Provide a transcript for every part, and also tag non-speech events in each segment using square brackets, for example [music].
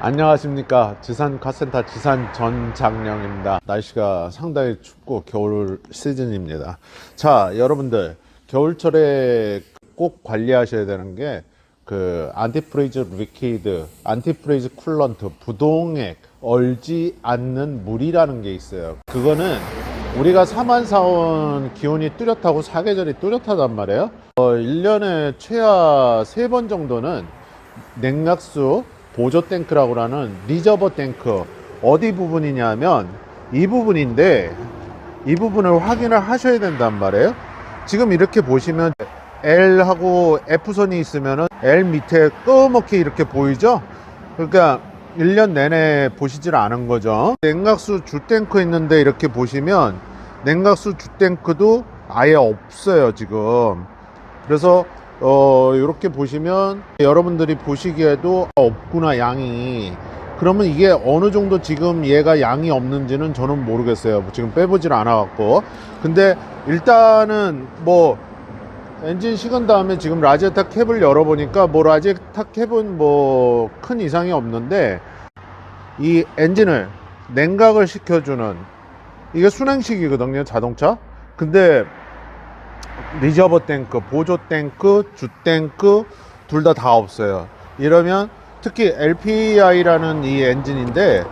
안녕하십니까. 지산 카센터 지산 전장령입니다. 날씨가 상당히 춥고 겨울 시즌입니다. 자 여러분들 겨울철에 꼭 관리하셔야 되는 게 그 안티프리즈 리퀴드 안티프리즈 쿨런트 부동액 얼지 않는 물이라는 게 있어요. 그거는 우리가 사만 사온 기온이 뚜렷하고 사계절이 뚜렷하단 말이에요. 어, 1년에 최하 3번 정도는 냉각수 보조 탱크라고 하는 리저버 탱크. 어디 부분이냐면 이 부분인데 이 부분을 확인을 하셔야 된단 말이에요. 지금 이렇게 보시면 L하고 F선이 있으면은 L 밑에 꺼멓게 이렇게 보이죠? 그러니까 1년 내내 보시질 않은 거죠. 냉각수 주탱크 있는데 이렇게 보시면 냉각수 주탱크도 아예 없어요 지금. 그래서 어 이렇게 보시면 여러분들이 보시기에도 없구나 양이. 그러면 이게 어느 정도 지금 얘가 양이 없는지는 저는 모르겠어요. 지금 빼보질 않아 갖고. 근데 일단은 뭐 엔진 식은 다음에 지금 라제타 캡을 열어보니까 뭐 라제타 캡은 뭐 큰 이상이 없는데 이 엔진을 냉각을 시켜주는 이게 순행식이거든요 자동차. 근데 리저버 탱크, 보조 탱크, 주 탱크 둘다다 없어요. 이러면 특히 LPI라는 이 엔진인데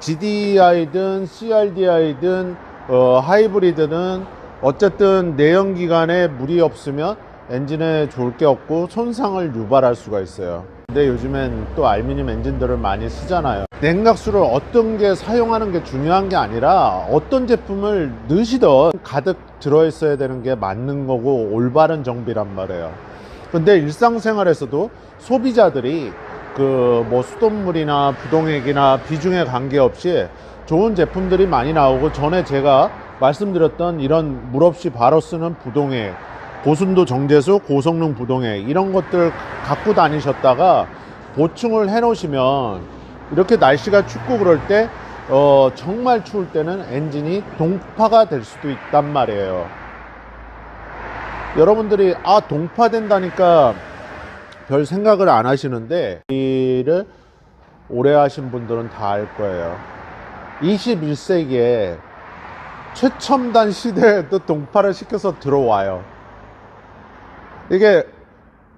GDI든 CRDI든 어, 하이브리드는 어쨌든 내연기관에 물이 없으면 엔진에 좋을 게 없고 손상을 유발할 수가 있어요. 근데 요즘엔 또 알루미늄 엔진들을 많이 쓰잖아요. 냉각수를 어떤 게 사용하는 게 중요한 게 아니라 어떤 제품을 넣으시던 가득 들어있어야 되는 게 맞는 거고 올바른 정비란 말이에요. 근데 일상생활에서도 소비자들이 그 뭐 수돗물이나 부동액이나 비중에 관계없이 좋은 제품들이 많이 나오고 전에 제가 말씀드렸던 이런 물 없이 바로 쓰는 부동액 고순도 정제수 고성능 부동액 이런 것들 갖고 다니셨다가 보충을 해 놓으시면 이렇게 날씨가 춥고 그럴 때 어, 정말 추울 때는 엔진이 동파가 될 수도 있단 말이에요. 여러분들이 아 동파 된다니까 별 생각을 안 하시는데 이를 오래 하신 분들은 다 알 거예요. 21세기에 최첨단 시대에도 동파를 시켜서 들어와요 이게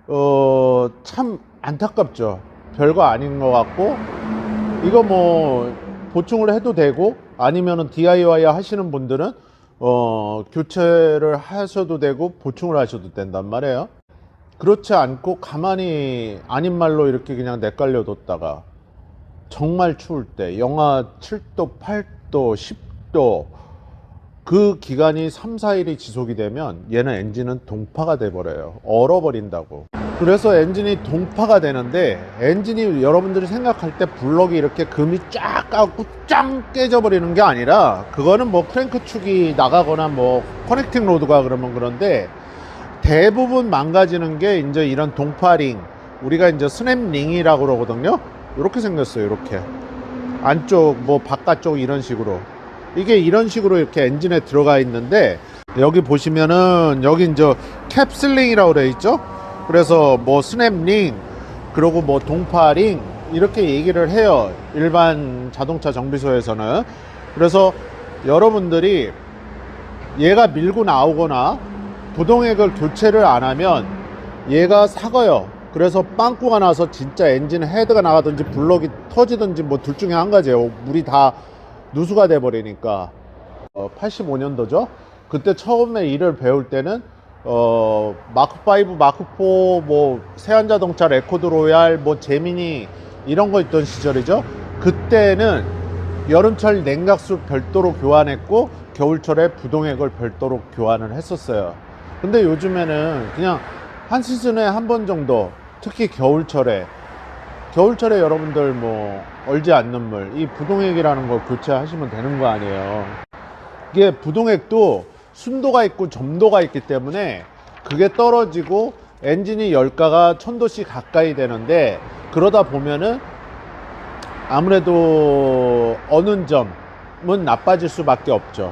어, 참 안타깝죠. 별거 아닌 것 같고 이거 뭐 보충을 해도 되고 아니면은 DIY 하시는 분들은 어, 교체를 하셔도 되고 보충을 하셔도 된단 말이에요. 그렇지 않고 가만히 아닌 말로 이렇게 그냥 내깔려 뒀다가 정말 추울 때 영하 7도, 8도, 10도 그 기간이 3, 4일이 지속이 되면 얘는 엔진은 동파가 돼 버려요. 얼어버린다고. 그래서 엔진이 동파가 되는데 엔진이 여러분들이 생각할 때 블럭이 이렇게 금이 쫙 까고 짱 깨져버리는 게 아니라 그거는 뭐 크랭크 축이 나가거나 뭐 커넥팅 로드가 그러면 그런데 대부분 망가지는 게 이제 이런 동파링 우리가 이제 스냅링이라고 그러거든요. 이렇게 생겼어요. 이렇게 안쪽 뭐 바깥쪽 이런 식으로 이게 이런 식으로 이렇게 엔진에 들어가 있는데 여기 보시면은 여기 이제 캡슬링이라고 되어 있죠? 그래서 뭐 스냅링 그리고 뭐 동파링 이렇게 얘기를 해요. 일반 자동차 정비소에서는. 그래서 여러분들이 얘가 밀고 나오거나 부동액을 교체를 안 하면 얘가 사가요. 그래서 빵꾸가 나서 진짜 엔진 헤드가 나가든지 블럭이 터지든지 뭐 둘 중에 한 가지예요. 물이 다 누수가 돼 버리니까 어, 85년도죠. 그때 처음에 일을 배울 때는 어, 마크 5, 마크 4, 뭐 세안 자동차 레코드 로얄, 뭐 제미니 이런 거 있던 시절이죠. 그때는 여름철 냉각수 별도로 교환했고 겨울철에 부동액을 별도로 교환을 했었어요. 근데 요즘에는 그냥 한 시즌에 한 번 정도, 특히 겨울철에 겨울철에 여러분들 뭐 얼지 않는 물, 이 부동액이라는 걸 교체하시면 되는 거 아니에요. 이게 부동액도 순도가 있고 점도가 있기 때문에 그게 떨어지고 엔진이 열가가 천도씨 가까이 되는데 그러다 보면은 아무래도 어느 점은 나빠질 수밖에 없죠.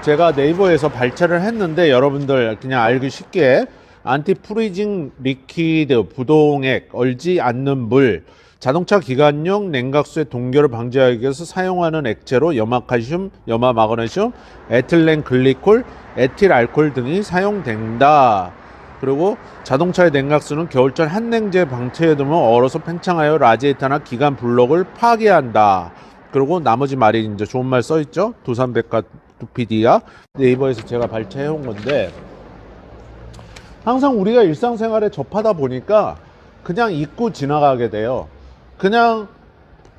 제가 네이버에서 발췌를 했는데 여러분들 그냥 알기 쉽게 안티 프리징 리퀴드 부동액 얼지 않는 물 자동차 기관용 냉각수의 동결을 방지하기 위해서 사용하는 액체로 염화칼슘, 염화마그네슘, 에틸렌 글리콜, 에틸 알코올 등이 사용된다. 그리고 자동차의 냉각수는 겨울철 한냉제 방치해 두면 얼어서 팽창하여 라지에이터나 기관 블록을 파괴한다. 그리고 나머지 말이 이제 좋은 말 써 있죠. 두산백과 두피디아 네이버에서 제가 발췌해 온 건데 항상 우리가 일상생활에 접하다 보니까 그냥 잊고 지나가게 돼요. 그냥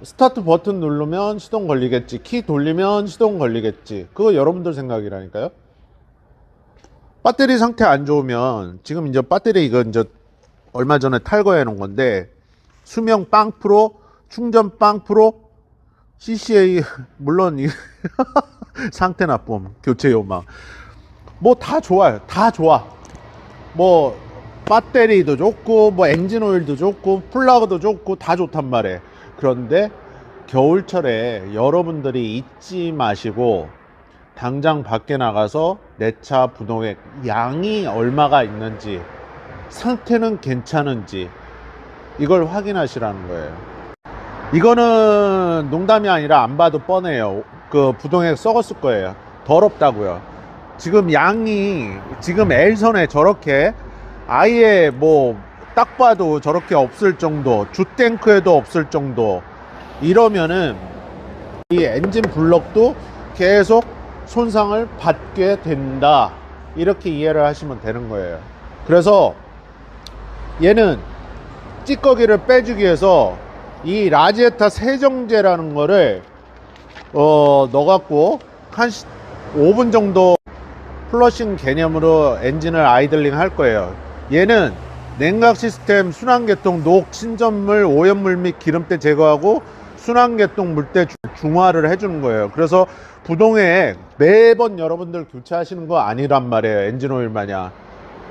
스타트 버튼 누르면 시동 걸리겠지. 키 돌리면 시동 걸리겠지. 그거 여러분들 생각이라니까요. 배터리 상태 안 좋으면 지금 이제 배터리 이거 이제 얼마 전에 탈거해 놓은 건데 수명 빵 프로, 충전 빵 프로, CCA [laughs] 물론 이 [laughs] 상태 나쁨, 교체 요망 뭐 다 좋아요. 다 좋아. 뭐 배터리도 좋고 뭐 엔진 오일도 좋고 플러그도 좋고 다 좋단 말이에요. 그런데 겨울철에 여러분들이 잊지 마시고 당장 밖에 나가서 내차 부동액 양이 얼마가 있는지 상태는 괜찮은지 이걸 확인하시라는 거예요. 이거는 농담이 아니라 안 봐도 뻔해요. 그 부동액 썩었을 거예요. 더럽다고요. 지금 양이 지금 L선에 저렇게 아예 뭐 딱 봐도 저렇게 없을 정도 주탱크에도 없을 정도 이러면은 이 엔진 블럭도 계속 손상을 받게 된다. 이렇게 이해를 하시면 되는 거예요. 그래서 얘는 찌꺼기를 빼주기 위해서 이 라지에타 세정제라는 거를 어 넣어갖고 한 5분 정도 플러싱 개념으로 엔진을 아이들링 할 거예요. 얘는 냉각 시스템 순환계통 녹 신전물 오염물 및 기름때 제거하고 순환계통 물때 주- 중화를 해주는 거예요. 그래서 부동액 매번 여러분들 교체하시는 거 아니란 말이에요. 엔진 오일 마냥.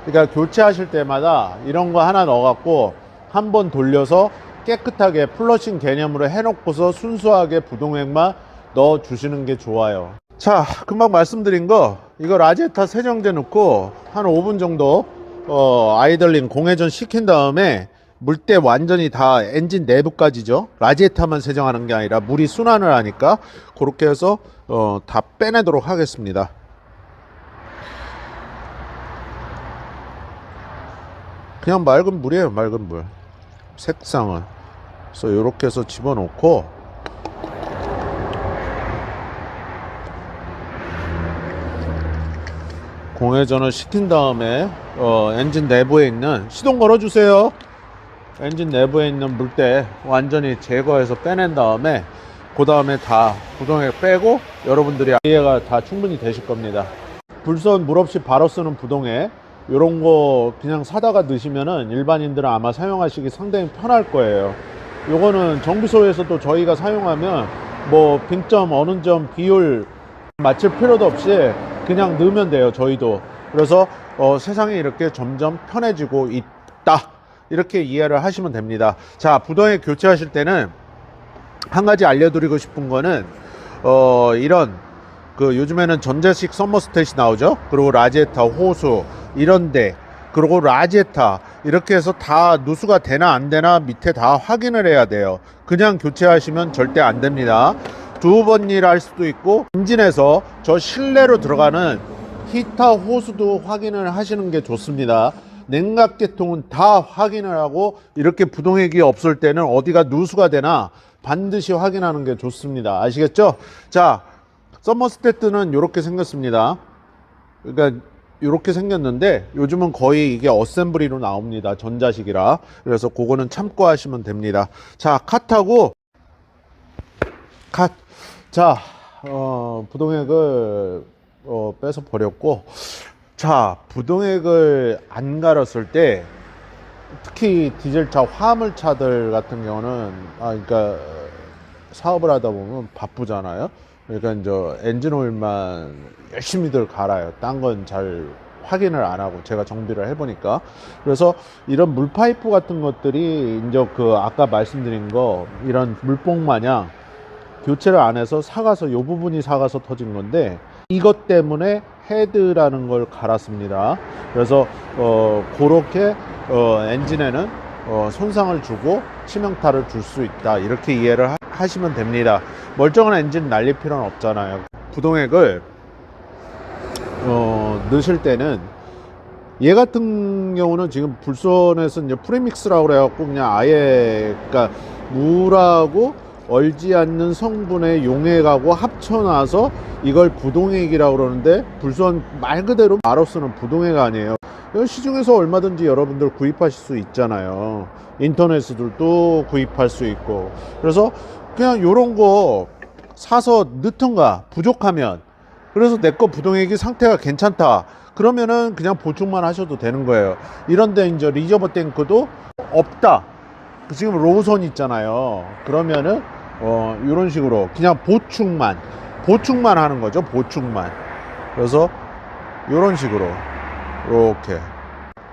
그러니까 교체하실 때마다 이런 거 하나 넣어갖고 한 번 돌려서 깨끗하게 플러싱 개념으로 해놓고서 순수하게 부동액만 넣어 주시는 게 좋아요. 자, 금방 말씀드린 거 이거 라제타 세정제 넣고 한 5분 정도 어, 아이들링 공회전 시킨 다음에 물때 완전히 다 엔진 내부까지죠. 라지에타만 세정하는 게 아니라 물이 순환을 하니까 그렇게 해서 어, 다 빼내도록 하겠습니다. 그냥 맑은 물이에요, 맑은 물. 색상은. 그래서 이렇게 해서 집어넣고 공회전을 시킨 다음에 어, 엔진 내부에 있는 시동 걸어주세요. 엔진 내부에 있는 물때 완전히 제거해서 빼낸 다음에 그 다음에 다 부동액 빼고 여러분들이 이해가 다 충분히 되실 겁니다. 불선 물 없이 바로 쓰는 부동액 이런 거 그냥 사다가 넣으시면은 일반인들은 아마 사용하시기 상당히 편할 거예요. 요거는 정비소에서도 저희가 사용하면 뭐 빈점 어느 점 비율 맞출 필요도 없이 그냥 넣으면 돼요 저희도. 그래서 어, 세상이 이렇게 점점 편해지고 있다. 이렇게 이해를 하시면 됩니다. 자 부동액 교체하실 때는 한 가지 알려드리고 싶은 거는 어, 이런 그 요즘에는 전자식 서머스탯이 나오죠? 그리고 라제타 호수 이런데. 그리고 라제타. 이렇게 해서 다 누수가 되나 안 되나 밑에 다 확인을 해야 돼요. 그냥 교체하시면 절대 안 됩니다 두 번 일할 수도 있고 엔진에서 저 실내로 들어가는 히터 호수도 확인을 하시는 게 좋습니다. 냉각계통은 다 확인을 하고 이렇게 부동액이 없을 때는 어디가 누수가 되나 반드시 확인하는 게 좋습니다. 아시겠죠? 자, 서머스테트는 이렇게 생겼습니다. 그러니까 이렇게 생겼는데 요즘은 거의 이게 어셈블리로 나옵니다. 전자식이라. 그래서 그거는 참고하시면 됩니다. 자, 컷하고 컷. 자, 어, 부동액을 어, 빼서 버렸고, 자, 부동액을 안 갈았을 때, 특히 디젤차, 화물차들 같은 경우는, 아, 그러니까 사업을 하다 보면 바쁘잖아요. 그러니까 이제 엔진 오일만 열심히들 갈아요. 딴 건 잘 확인을 안 하고 제가 정비를 해보니까 그래서 이런 물파이프 같은 것들이 이제 그 아까 말씀드린 거 이런 물뽕 마냥 교체를 안 해서 사가서 요 부분이 사가서 터진 건데 이것 때문에 헤드라는 걸 갈았습니다. 그래서 어 그렇게 어 엔진에는 어, 손상을 주고 치명타를 줄 수 있다. 이렇게 이해를 하- 하시면 됩니다. 멀쩡한 엔진 날릴 필요는 없잖아요. 부동액을 어, 넣으실 때는 얘 같은 경우는 지금 불선에서 이제 프리믹스라고 그래갖고 그냥 아예 그러니까 물하고 얼지 않는 성분의 용액하고 합쳐놔서 이걸 부동액이라고 그러는데 불선 말 그대로 말로 쓰는 부동액 아니에요. 시중에서 얼마든지 여러분들 구입하실 수 있잖아요. 인터넷에도 구입할 수 있고. 그래서 그냥 요런 거 사서 넣던가 부족하면 그래서 내 거 부동액이 상태가 괜찮다. 그러면은 그냥 보충만 하셔도 되는 거예요. 이런데 이제 리저버 탱크도 없다. 지금 로선 있잖아요. 그러면은 어 이런 식으로 그냥 보충만 보충만 하는 거죠. 보충만. 그래서 이런 식으로 이렇게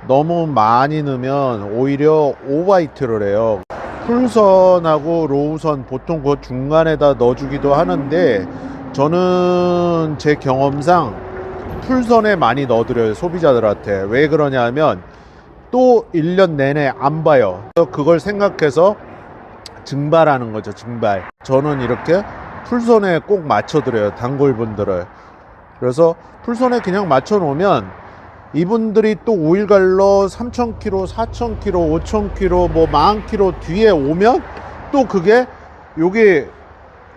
너무 많이 넣으면 오히려 오바이트를 해요. 풀선하고 로우선 보통 그 중간에다 넣어주기도 하는데 저는 제 경험상 풀선에 많이 넣어드려요 소비자들한테 왜 그러냐면 또 1년 내내 안 봐요. 그걸 생각해서 증발하는 거죠 증발. 저는 이렇게 풀선에 꼭 맞춰드려요 단골분들을. 그래서 풀선에 그냥 맞춰 놓으면 이분들이 또 오일 갈러 3,000km, 4,000km, 5,000km, 뭐 10,000km 뒤에 오면 또 그게 여기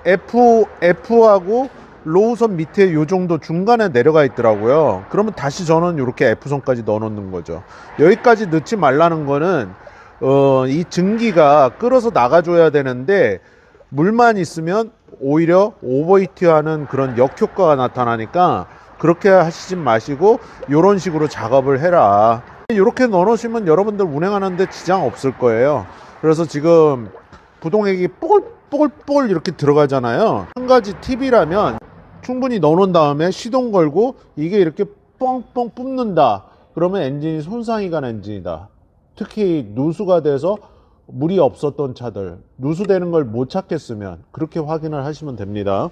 F, F하고 로우선 밑에 요 정도 중간에 내려가 있더라고요. 그러면 다시 저는 이렇게 F선까지 넣어 놓는 거죠. 여기까지 넣지 말라는 거는, 어, 이 증기가 끌어서 나가줘야 되는데, 물만 있으면 오히려 오버히트 하는 그런 역효과가 나타나니까, 그렇게 하시지 마시고, 요런 식으로 작업을 해라. 이렇게 넣어 놓으시면 여러분들 운행하는데 지장 없을 거예요. 그래서 지금 부동액이 뽀글뽀글뽀글 이렇게 들어가잖아요. 한 가지 팁이라면 충분히 넣어놓은 다음에 시동 걸고 이게 이렇게 뻥뻥 뿜는다. 그러면 엔진이 손상이 간 엔진이다. 특히 누수가 돼서 물이 없었던 차들, 누수되는 걸 못 찾겠으면 그렇게 확인을 하시면 됩니다.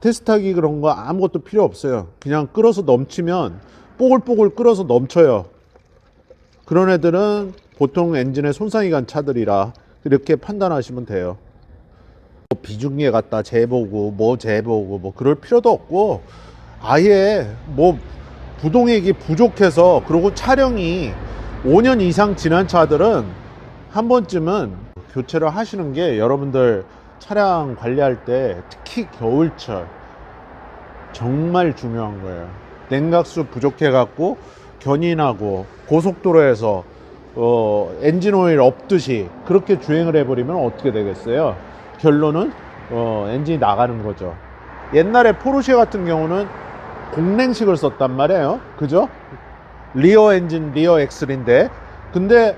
테스트하기 그런 거 아무것도 필요 없어요. 그냥 끌어서 넘치면 뽀글뽀글 끌어서 넘쳐요. 그런 애들은 보통 엔진에 손상이 간 차들이라 이렇게 판단하시면 돼요. 뭐 비중에 갖다 재보고 뭐 재보고 뭐 그럴 필요도 없고 아예 뭐 부동액이 부족해서 그리고 차량이 5년 이상 지난 차들은 한 번쯤은 교체를 하시는 게 여러분들 차량 관리할 때 특히 겨울철 정말 중요한 거예요. 냉각수 부족해 갖고 견인하고 고속도로에서 어, 엔진 오일 없듯이 그렇게 주행을 해버리면 어떻게 되겠어요? 결론은 어, 엔진이 나가는 거죠. 옛날에 포르쉐 같은 경우는 공랭식을 썼단 말이에요. 그죠? 리어 엔진, 리어 엑셀인데, 근데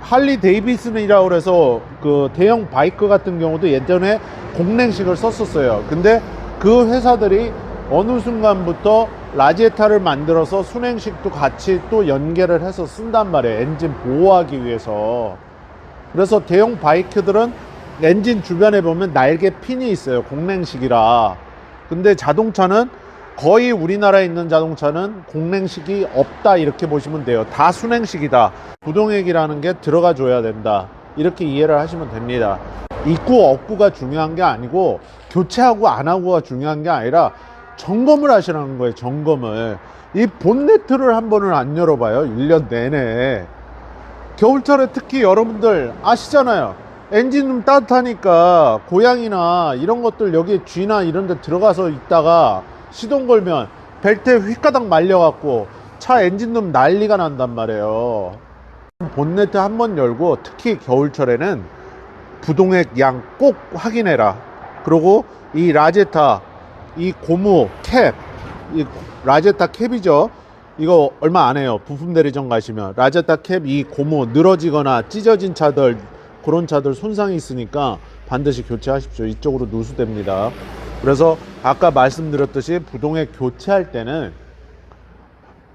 할리 데이비슨이라고 그래서 그 대형 바이크 같은 경우도 예전에 공랭식을 썼었어요. 근데 그 회사들이 어느 순간부터 라지에타를 만들어서 순행식도 같이 또 연계를 해서 쓴단 말이에요. 엔진 보호하기 위해서. 그래서 대형 바이크들은 엔진 주변에 보면 날개 핀이 있어요. 공랭식이라. 근데 자동차는 거의 우리나라에 있는 자동차는 공랭식이 없다 이렇게 보시면 돼요. 다 순행식이다. 부동액이라는 게 들어가 줘야 된다. 이렇게 이해를 하시면 됩니다. 입구 없구가 중요한 게 아니고 교체하고 안 하고가 중요한 게 아니라 점검을 하시라는 거예요. 점검을. 이 본네트를 한 번을 안 열어봐요. 1년 내내. 겨울철에 특히 여러분들 아시잖아요. 엔진 좀 따뜻하니까 고양이나 이런 것들 여기 쥐나 이런 데 들어가서 있다가 시동 걸면 벨트에 휘가닥 말려갖고 차 엔진 좀 난리가 난단 말이에요. 본네트 한 번 열고 특히 겨울철에는 부동액 양 꼭 확인해라. 그리고 이 라제타, 이 고무 캡, 이 라제타 캡이죠. 이거 얼마 안 해요. 부품 대리점 가시면 라제타 캡 이 고무 늘어지거나 찢어진 차들 그런 차들 손상이 있으니까 반드시 교체하십시오. 이쪽으로 누수됩니다. 그래서 아까 말씀드렸듯이 부동액 교체할 때는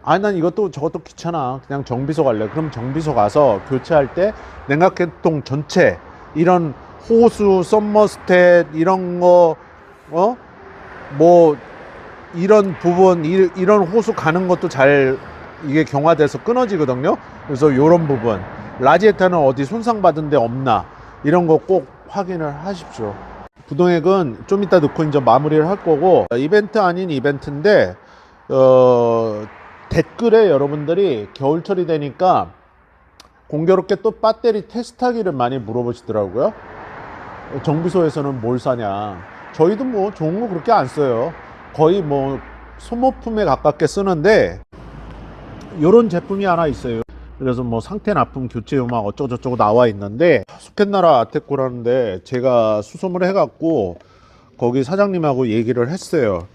아, 난 이것도 저것도 귀찮아. 그냥 정비소 갈래. 그럼 정비소 가서 교체할 때 냉각계통 전체 이런 호수, 썸머스탯 이런 거, 어? 뭐 이런 부분, 이, 이런 호수 가는 것도 잘 이게 경화돼서 끊어지거든요. 그래서 이런 부분, 라지에타는 어디 손상받은 데 없나 이런 거 꼭 확인을 하십시오. 부동액은 좀 이따 넣고 이제 마무리를 할 거고 이벤트 아닌 이벤트인데 어, 댓글에 여러분들이 겨울철이 되니까 공교롭게 또 배터리 테스트하기를 많이 물어보시더라고요. 정비소에서는 뭘 사냐. 저희도 뭐 좋은 거 그렇게 안 써요. 거의 뭐 소모품에 가깝게 쓰는데 요런 제품이 하나 있어요. 그래서 뭐 상태 나쁨 교체 요막 어쩌고저쩌고 나와 있는데 수켓나라 아테코라는데 제가 수소문 해갖고 거기 사장님하고 얘기를 했어요.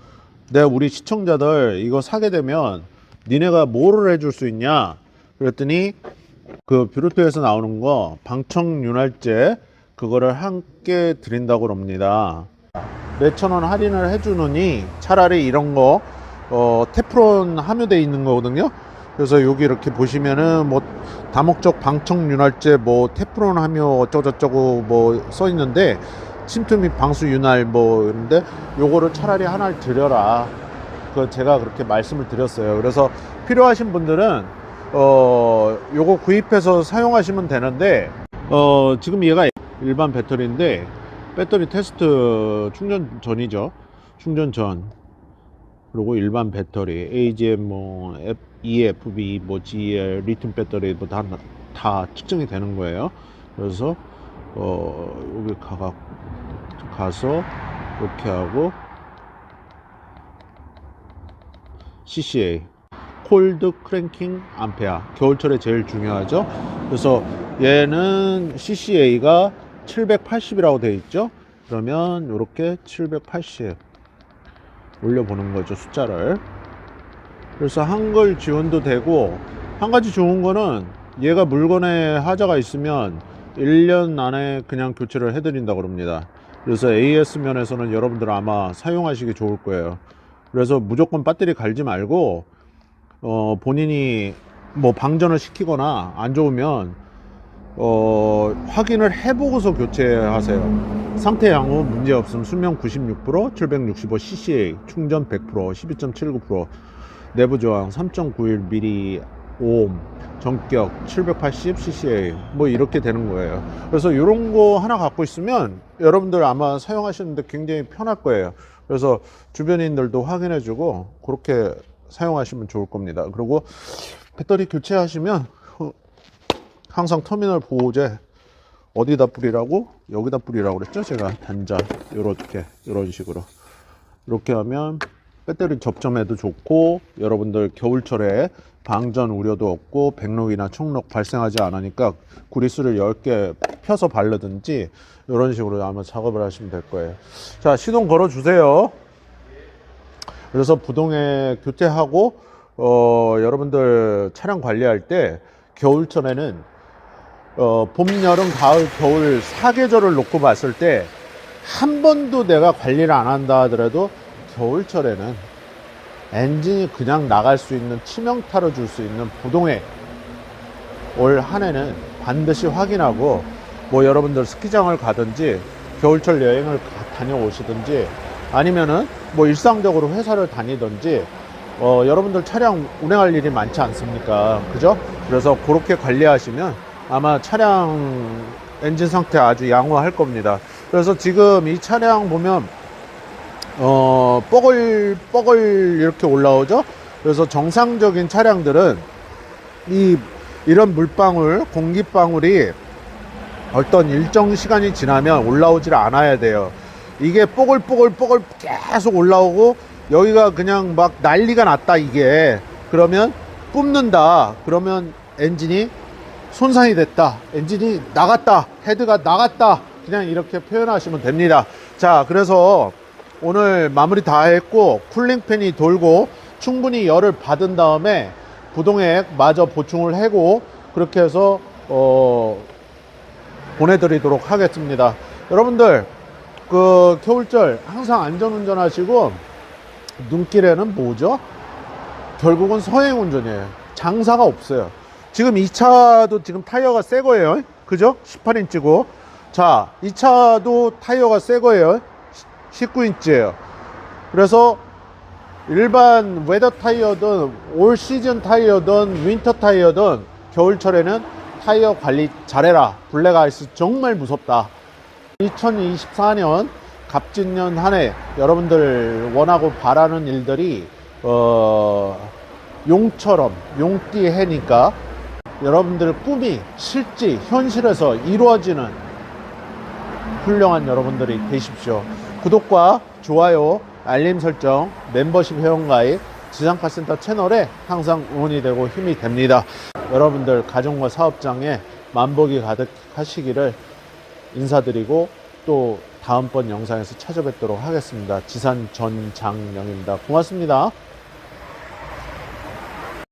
내가 우리 시청자들 이거 사게 되면 니네가 뭐를 해줄 수 있냐? 그랬더니 그 뷰로토에서 나오는 거 방청 윤활제 그거를 함께 드린다고 그럽니다. 몇천 원 할인을 해주느니 차라리 이런 거 어, 테프론 함유돼 있는 거거든요. 그래서 여기 이렇게 보시면은 뭐 다목적 방청 윤활제 뭐 테프론 함유 어쩌고저쩌고 뭐 써 있는데 침투 및 방수 윤활 뭐 이런데 요거를 차라리 하나를 드려라. 그 제가 그렇게 말씀을 드렸어요. 그래서 필요하신 분들은 어 요거 구입해서 사용하시면 되는데 어 지금 얘가 일반 배터리인데 배터리 테스트 충전 전이죠. 충전 전. 그리고 일반 배터리 AGM 뭐 F- EFB 뭐 GL 리튬 배터리 뭐다 다 측정이 되는 거예요. 그래서 어 여기 가가 가서 이렇게 하고 CCA 콜드 크랭킹 암페어 겨울철에 제일 중요하죠. 그래서 얘는 CCA가 780이라고 되어 있죠. 그러면 이렇게 780 올려보는 거죠 숫자를. 그래서 한글 지원도 되고 한 가지 좋은 거는 얘가 물건에 하자가 있으면 1년 안에 그냥 교체를 해드린다 그럽니다. 그래서 AS 면에서는 여러분들 아마 사용하시기 좋을 거예요. 그래서 무조건 배터리 갈지 말고 어, 본인이 뭐 방전을 시키거나 안 좋으면 어, 확인을 해보고서 교체하세요. 상태 양호 문제 없음 수명 96% 765cca 충전 100% 12.79% 내부 저항 3.91mm 오hm 전격 780cca 뭐 이렇게 되는 거예요. 그래서 이런 거 하나 갖고 있으면 여러분들 아마 사용하시는데 굉장히 편할 거예요. 그래서 주변인들도 확인해 주고 그렇게 사용하시면 좋을 겁니다. 그리고 배터리 교체하시면 어, 항상 터미널 보호제 어디다 뿌리라고? 여기다 뿌리라고 그랬죠? 제가 단자 요렇게 이런 식으로 이렇게 하면 배터리 접점에도 좋고 여러분들 겨울철에 방전 우려도 없고 백록이나 청록 발생하지 않으니까 구리스를 10개 펴서 바르든지 이런 식으로 아마 작업을 하시면 될 거예요. 자, 시동 걸어 주세요. 그래서 부동에 교체하고 어, 여러분들 차량 관리할 때 겨울철에는 어, 봄, 여름, 가을, 겨울 사계절을 놓고 봤을 때 한 번도 내가 관리를 안 한다 하더라도 겨울철에는 엔진이 그냥 나갈 수 있는 치명타를 줄수 있는 부동에 올한 해는 반드시 확인하고 뭐 여러분들 스키장을 가든지 겨울철 여행을 가- 다녀오시든지 아니면은 뭐 일상적으로 회사를 다니든지 어, 여러분들 차량 운행할 일이 많지 않습니까? 그죠? 그래서 그렇게 관리하시면 아마 차량 엔진 상태 아주 양호할 겁니다. 그래서 지금 이 차량 보면 어, 뻐글, 뻐글 이렇게 올라오죠? 그래서 정상적인 차량들은 이, 이런 물방울, 공기방울이 어떤 일정 시간이 지나면 올라오질 않아야 돼요. 이게 뽀글뽀글뽀글 계속 올라오고 여기가 그냥 막 난리가 났다 이게. 그러면 뿜는다. 그러면 엔진이 손상이 됐다. 엔진이 나갔다. 헤드가 나갔다. 그냥 이렇게 표현하시면 됩니다. 자 그래서 오늘 마무리 다 했고 쿨링팬이 돌고 충분히 열을 받은 다음에 부동액 마저 보충을 하고 그렇게 해서 어 보내드리도록 하겠습니다. 여러분들 그 겨울철 항상 안전운전 하시고 눈길에는 뭐죠? 결국은 서행 운전이에요. 장사가 없어요. 지금 이 차도 지금 타이어가 새 거예요. 그죠? 18인치고. 자, 이 차도 타이어가 새 거예요. 19인치예요. 그래서 일반 웨더 타이어든 올 시즌 타이어든 윈터 타이어든 겨울철에는 타이어 관리 잘해라. 블랙 아이스 정말 무섭다. 2024년 갑진년 한 해 여러분들 원하고 바라는 일들이 어, 용처럼 용띠 해니까 여러분들 꿈이 실제 현실에서 이루어지는 훌륭한 여러분들이 되십시오. 구독과 좋아요, 알림 설정, 멤버십 회원가입, 지상카센터 채널에 항상 응원이 되고 힘이 됩니다. 여러분들 가정과 사업장에 만복이 가득하시기를 인사드리고 또 다음번 영상에서 찾아뵙도록 하겠습니다. 지산 전장영입니다. 고맙습니다.